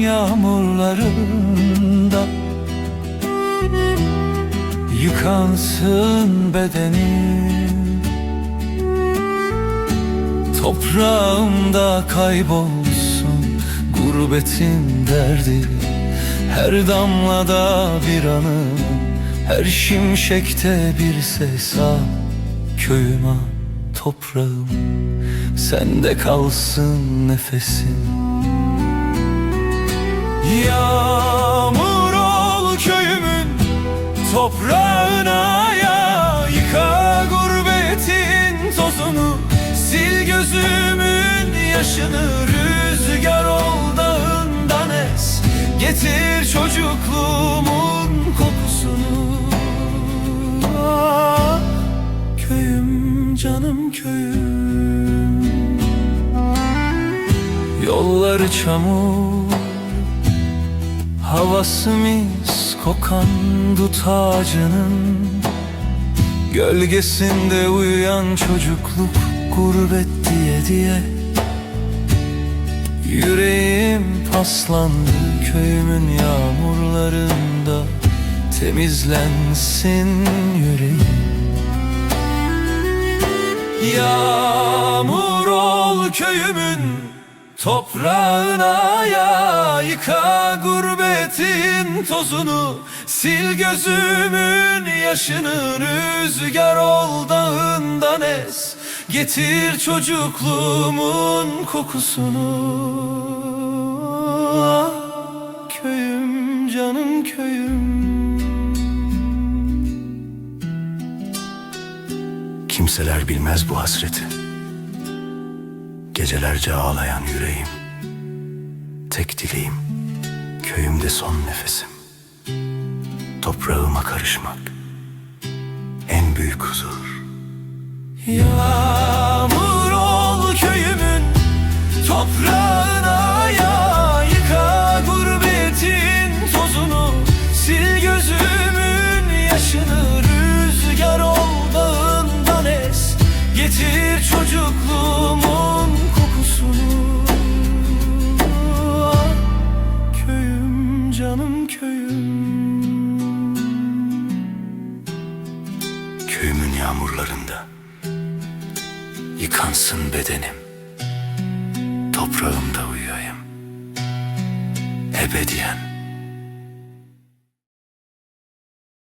yağmurlarında Yıkansın bedenim Toprağımda kaybolsun Gurbetin derdi. Her damlada bir anı Her şimşekte bir ses al Köyüm al toprağım Sende kalsın nefesim. Yağmur ol köyümün toprağına ya. Yıka gurbetin tozunu Sil gözümün yaşını. Rüzgar ol dağından es Getir çocukluğumun kokusunu. Ah, Köyüm canım köyüm. Yolları çamur Havası mis kokan dut ağacının Gölgesinde uyuyan çocukluk gurbet diye diye. Yüreğim paslandı köyümün yağmurlarında Temizlensin yüreğim. Yağmur ol köyümün toprağına ya Yıka gurbetin tozunu Sil gözümün yaşını Rüzgar ol dağından es Getir çocukluğumun kokusunu. Ah, Köyüm canım köyüm. Kimseler bilmez bu hasreti Gecelerce ağlayan yüreğim. Tek dileğim Köyümde son nefesim. Toprağıma karışmak En büyük huzur. Yağmur ol köyümün toprağına ya Yıka gurbetin tozunu. Sil gözümün yaşını Rüzgar ol dağından es. Getir çocukluğumun yağmurlarında. Yıkansın bedenim. Toprağımda uyuyayım. Ebediyen